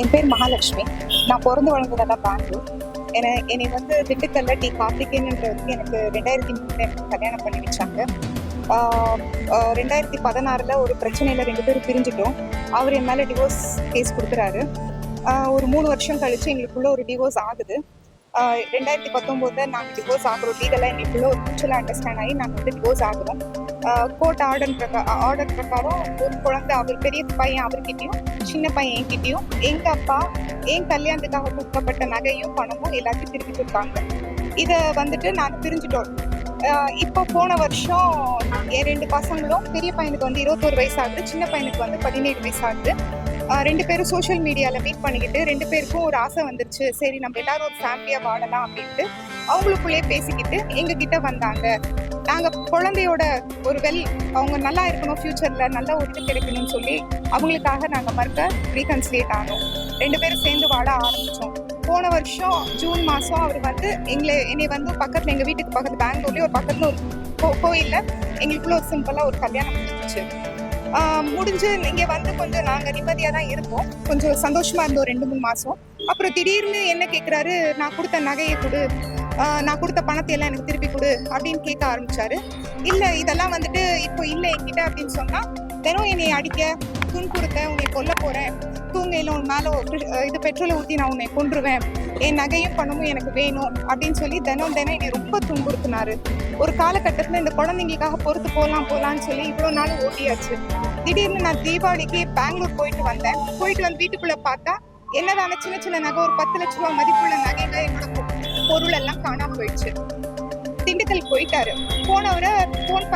என் பேர் மகாலட்சுமி. நான் பிறந்து வளர்ந்ததெல்லாம் பெங்களூர். என்னை என்னை வந்து திண்டுக்கல்ல டி கார்த்திகேயன்ன்றதுக்கு எனக்கு ரெண்டாயிரத்தி மூணுல எனக்கு கல்யாணம் பண்ணி வச்சாங்க. ரெண்டாயிரத்தி பதினாறுல ஒரு பிரச்சனையில ரெண்டு பேரும் பிரிஞ்சுட்டோம். அவர் என் மேலே டிவோர்ஸ் கேஸ் கொடுக்குறாரு. ஒரு மூணு வருஷம் கழிச்சு எங்களுக்குள்ள ஒரு டிவோர்ஸ் ஆகுது. ரெண்டாயிரத்தி பத்தொம்போதுல நாங்கள் டிவோர்ஸ் ஆகுறோம். லீகலாக எங்களுக்குள்ள ஒரு மியூச்சுவல் அண்டர்ஸ்டாண்ட் ஆகி நாங்கள் வந்து டிவோர்ஸ் ஆகிறோம். கோர்ட் ஆர்டர் பிரகா ஆர்டர் பிரகாரம் ஒரு குழந்தை அவர் பெரிய பையன் அவர்கிட்டயும் சின்ன பையன் என்கிட்டயும் எங்க அப்பா என் கல்யாணத்துக்காக கொடுக்கப்பட்ட நகையும் பணமும் எல்லாத்தையும் திருப்பி கொடுத்தாங்க. இதை வந்துட்டு நாங்கள் பிரிஞ்சுட்டோம். இப்போ போன வருஷம் என் ரெண்டு பசங்களும் பெரிய பையனுக்கு வந்து இருபத்தோரு வயசு ஆகுது சின்ன பையனுக்கு வந்து பதினேழு வயசு ஆகுது. ரெண்டு பேரும் சோஷியல் மீடியாவில் மீட் பண்ணிக்கிட்டு ரெண்டு பேருக்கும் ஒரு ஆசை வந்துருச்சு. சரி நம்ம எல்லாரும் ஒரு ஃபேமிலியாக வாழலாம் அப்படின்ட்டு அவங்களுக்குள்ளேயே பேசிக்கிட்டு எங்ககிட்ட வந்தாங்க. நாங்கள் குழந்தையோட ஒரு வெல் அவங்க நல்லா இருக்கணும் ஃப்யூச்சரில் நல்ல ஒரு இது கிடைக்கணும்னு சொல்லி அவங்களுக்காக நாங்கள் மறுக்க ரீகன்சிலேட் ஆனோம். ரெண்டு பேரும் சேர்ந்து வாழ ஆரம்பித்தோம் போன வருஷம் ஜூன் மாதம் அவர் வந்து எங்களை என்னை வந்து பக்கத்தில் எங்கள் வீட்டுக்கு பக்கத்து பெங்களூர்லேயே ஒரு பக்கத்தில் ஒரு கோ கோயிலில் எங்களுக்குள்ள ஒரு சிம்பிளாக ஒரு கல்யாணம் முடிஞ்சிச்சு முடிஞ்சு இங்கே வந்து கொஞ்சம் நாங்கள் நிம்மதியாக தான் இருப்போம். கொஞ்சம் சந்தோஷமாக இருந்தோம் ரெண்டு மூணு மாதம் அப்புறம் திடீர்னு என்ன கேட்குறாரு நான் கொடுத்த நகையை கொடு. நான் கொடுத்த பணத்தை எல்லாம் எனக்கு திருப்பி கொடு அப்படின்னு கேட்க ஆரம்பிச்சாரு. இல்லை இதெல்லாம் வந்துட்டு இப்போ இல்லை என்கிட்ட அப்படின்னு சொன்னால் தினம் என்னை அடிக்க துன்புறுத்த உன்னை கொல்ல போறேன். தூங்கையில உன் மேல இது பெட்ரோலை ஊற்றி நான் உன்னை கொன்றுவேன். என் நகையும் பணமும் எனக்கு வேணும் அப்படின்னு சொல்லி தினம் தினம் என்னை ரொம்ப துன்புறுத்தினாரு ஒரு காலகட்டத்தில் இந்த குழந்தைங்களுக்காக பொறுத்து போகலாம் போகலான்னு சொல்லி இவ்வளோ நாள் ஓட்டியாச்சு திடீர்னு நான் தீபாவளிக்கு பெங்களூர் போயிட்டு வந்தேன். போயிட்டு வந்து வீட்டுக்குள்ள பார்த்தா என்னதான சின்ன சின்ன நகை ஒரு பத்து லட்ச ரூபா மதிப்புள்ள நகைகள் என்னோட பொருள் எல்லாம் காணாம போயிடுச்சு. திண்டுக்கல் போயிட்டாரு. போனவரை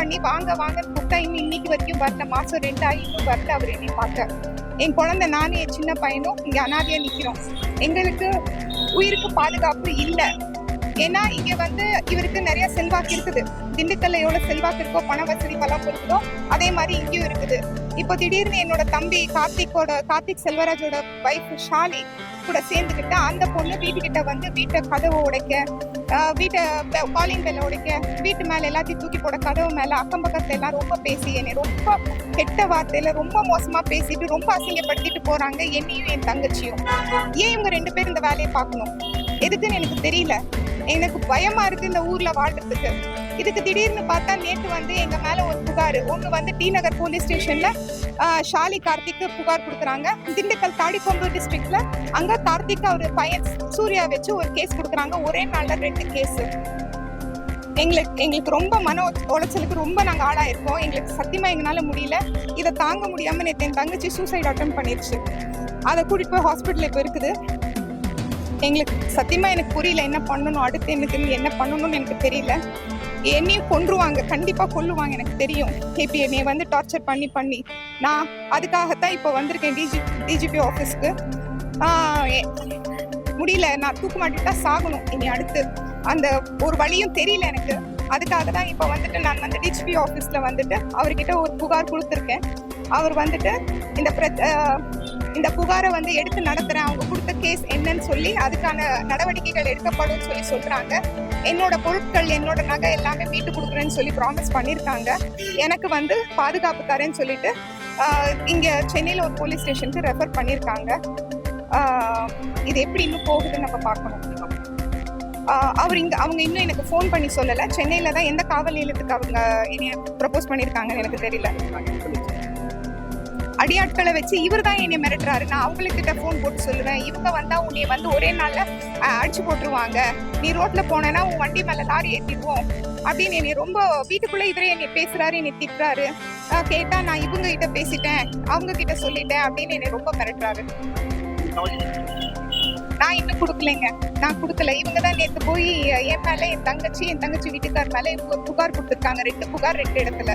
பண்ணி வாங்க வாங்க கூப்பிட்டா இன்னும் இன்னைக்கு வரைக்கும் வரல. மாசம் ரெண்டு ஆகி வரல அவர் என்னை பார்க்க. என் குழந்தை நானும் என் சின்ன பையனும் இங்க அனாதையா நிக்கிறோம். எங்களுக்கு உயிருக்கு பாதுகாப்பு இல்லை. ஏன்னா இங்க வந்து இவருக்கு நிறைய செல்வாக்கு இருக்குது. திண்டுக்கல்ல எவ்வளவு செல்வாக்கு இருக்கோ பண வசதி பலம் இருக்குதோ அதே மாதிரி இங்கேயும் இருக்குது. இப்போ திடீர்னு என்னோட தம்பி கார்த்திக்கோட கார்த்திக் செல்வராஜோட வைஃப் ஷாலி கூட சேர்ந்துக்கிட்டு அந்த பொண்ணு வீட்டுக்கிட்ட வந்து வீட்டை கதவை உடைக்க வீட்டை காலிங் பெல்ல உடைக்க வீட்டு மேல எல்லாத்தையும் தூக்கி போட கதவு மேல அக்கம் பக்கத்துல எல்லாம் ரொம்ப பேசி என்னை ரொம்ப கெட்ட வார்த்தையில ரொம்ப மோசமா பேசிட்டு ரொம்ப அசிங்கப்படுத்திட்டு போறாங்க என்னையும் என் தங்கச்சியும். ஏன் இவங்க ரெண்டு பேரும் இந்த வேலையை பார்க்கணும்? எதுக்குன்னு எனக்கு தெரியல. எனக்கு பயமா இருக்கு இந்த ஊர்ல வாழ்றதுக்கு. இதுக்கு திடீர்னு பார்த்தா நேற்று வந்து எங்க மேல ஒரு புகார். ஒன்று வந்து டி நகர் போலீஸ் ஸ்டேஷன்ல ஷாலி கார்த்திக்கு புகார் கொடுக்குறாங்க. திண்டுக்கல் தாடிக்கொம்பு டிஸ்ட்ரிக்ட்ல அங்க கார்த்திக் அவர் பையன் சூர்யா வச்சு ஒரு கேஸ் கொடுக்குறாங்க. ஒரே நாளில் ரெண்டு கேஸ் எங்களுக்கு எங்களுக்கு ரொம்ப மன உளைச்சலுக்கு ரொம்ப நாங்கள் ஆளாயிருக்கோம். எங்களுக்கு சத்தியமாக எங்களால் முடியல. இதை தாங்க முடியாமல் நேற்று என் தங்கச்சி சூசைட் அட்டன் பண்ணிருச்சு. அதை கூட்டிட்டு போய் ஹாஸ்பிட்டல் இப்போ இருக்குது. எங்களுக்கு சத்தியமாக எனக்கு புரியல என்ன பண்ணணும் அடுத்து எனக்கு என்ன பண்ணணும்னு எனக்கு தெரியல. என்னையும் கொன்றுவாங்க. கண்டிப்பா கொல்லுவாங்க எனக்கு தெரியும். இப்போ என்னை வந்து டார்ச்சர் பண்ணி பண்ணி. நான் அதுக்காகத்தான் இப்போ வந்திருக்கேன் டிஜி டிஜிபி ஆஃபீஸ்க்கு முடியல. நான் தூக்க தான் சாகணும். இனி அடுத்து அந்த ஒரு வழியும் தெரியல எனக்கு. அதுக்காக தான் இப்போ வந்துட்டு நான் வந்து டிஜிபி ஆஃபீஸில் வந்துட்டு அவர்கிட்ட ஒரு புகார் கொடுத்துருக்கேன். அவர் வந்துட்டு இந்த பிர- இந்த புகாரை வந்து எடுத்து நடத்துறேன். அவங்க கொடுத்த கேஸ் என்னன்னு சொல்லி அதுக்கான நடவடிக்கைகள் எடுக்கப்படும் சொல்லி சொல்றாங்க. என்னோட பொருட்கள் என்னோட நகை எல்லாமே மீட்டு கொடுக்குறேன்னு சொல்லி ப்ராமிஸ் பண்ணியிருக்காங்க எனக்கு வந்து பாதுகாப்பு தரேன்னு சொல்லிட்டு ஆஹ் இங்க சென்னையில ஒரு போலீஸ் ஸ்டேஷனுக்கு ரெஃபர் பண்ணியிருக்காங்க இது எப்படி இன்னும் போகுதுன்னு நம்ம பார்க்கணும். அவர் இங்க அவங்க இன்னும் எனக்கு ஃபோன் பண்ணி சொல்லலை. சென்னையில தான் எந்த காவல் நிலையத்துக்கு அவங்க என்னைய ப்ரப்போஸ் பண்ணியிருக்காங்கன்னு எனக்கு தெரியல. அடியாட்களை வச்சு இவர் தான் என்னை மிரட்டுறாரு நான் அவங்களுக்கிட்ட ஃபோன் போட்டு சொல்லுவேன். இவங்க வந்தா உன்னை வந்து ஒரே நாள்ல அடிச்சு போட்டுருவாங்க. நீ ரோட்ல போனேன்னா உன் வண்டி மேல லாரி ஏற்றிடுவோம் அப்படின்னு என்னை ரொம்ப வீட்டுக்குள்ளே இவரே என்னை பேசுகிறாரு என்னை திட்டுறாரு. கேட்டால் நான் இவங்க கிட்ட பேசிட்டேன் அவங்க கிட்ட சொல்லிட்டேன் அப்படின்னு என்னை ரொம்ப மிரட்டுறாரு. நான் இன்னும் கொடுக்கலைங்க. நான் கொடுக்கல. இவங்க தான் நேற்று போய் என் மேலே என் தங்கச்சி என் தங்கச்சி வீட்டுக்கார் மேலே இவங்க புகார் கொடுத்துருக்காங்க. ரெண்டு புகார் ரெண்டு இடத்துல.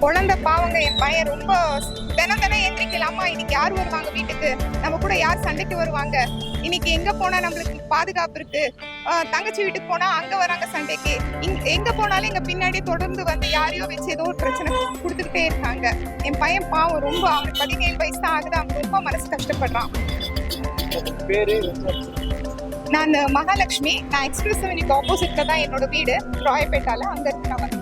குழந்தை பாவங்க என் பையன் ரொம்ப தினம் தினம் எந்திரிக்கலாமா இன்னைக்கு யார் வருவாங்க வீட்டுக்கு? நம்ம கூட யார் சண்டைக்கு வருவாங்க? இன்னைக்கு எங்க போனா நம்மளுக்கு பாதுகாப்பு இருக்கு? தங்கச்சி வீட்டுக்கு போனா அங்க வராங்க சண்டைக்கு. இங்க- எங்க போனாலும் எங்க பின்னாடி தொடர்ந்து வந்து யாரையோ வச்சு ஏதோ ஒரு பிரச்சனை கொடுத்துக்கிட்டே இருக்காங்க. என் பையன் பாவம் ரொம்ப அவன் பதினேழு வயசு தான் ஆகுது அவன் ரொம்ப மனசு கஷ்டப்படுறான். நான் மகாலட்சுமி நான் எக்ஸ்பிரஸ் அவென்யூக்கு ஆப்போசிட்ல தான் என்னோட வீடு ராயப்பேட்டால அங்க இருக்கு நான்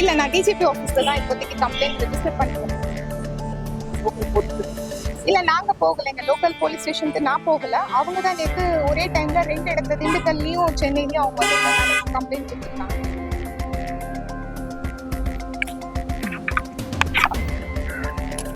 இல்ல நான் டிஜிபி ஆஃபீஸ்ல தான் இப்போதைக்கு கம்ப்ளைண்ட் ரெஜிஸ்டர் பண்ணிருக்கேன். இல்ல நாங்க போகலைங்க லோக்கல் போலீஸ் ஸ்டேஷனுக்கு நான் போகல. அவங்க தான் நேற்று ஒரே டைம்ல ரெண்டு இடத்துல திண்டுக்கல்லையும் சென்னையிலயும் அவங்க கம்ப்ளைண்ட் கொடுத்துருக்காங்க.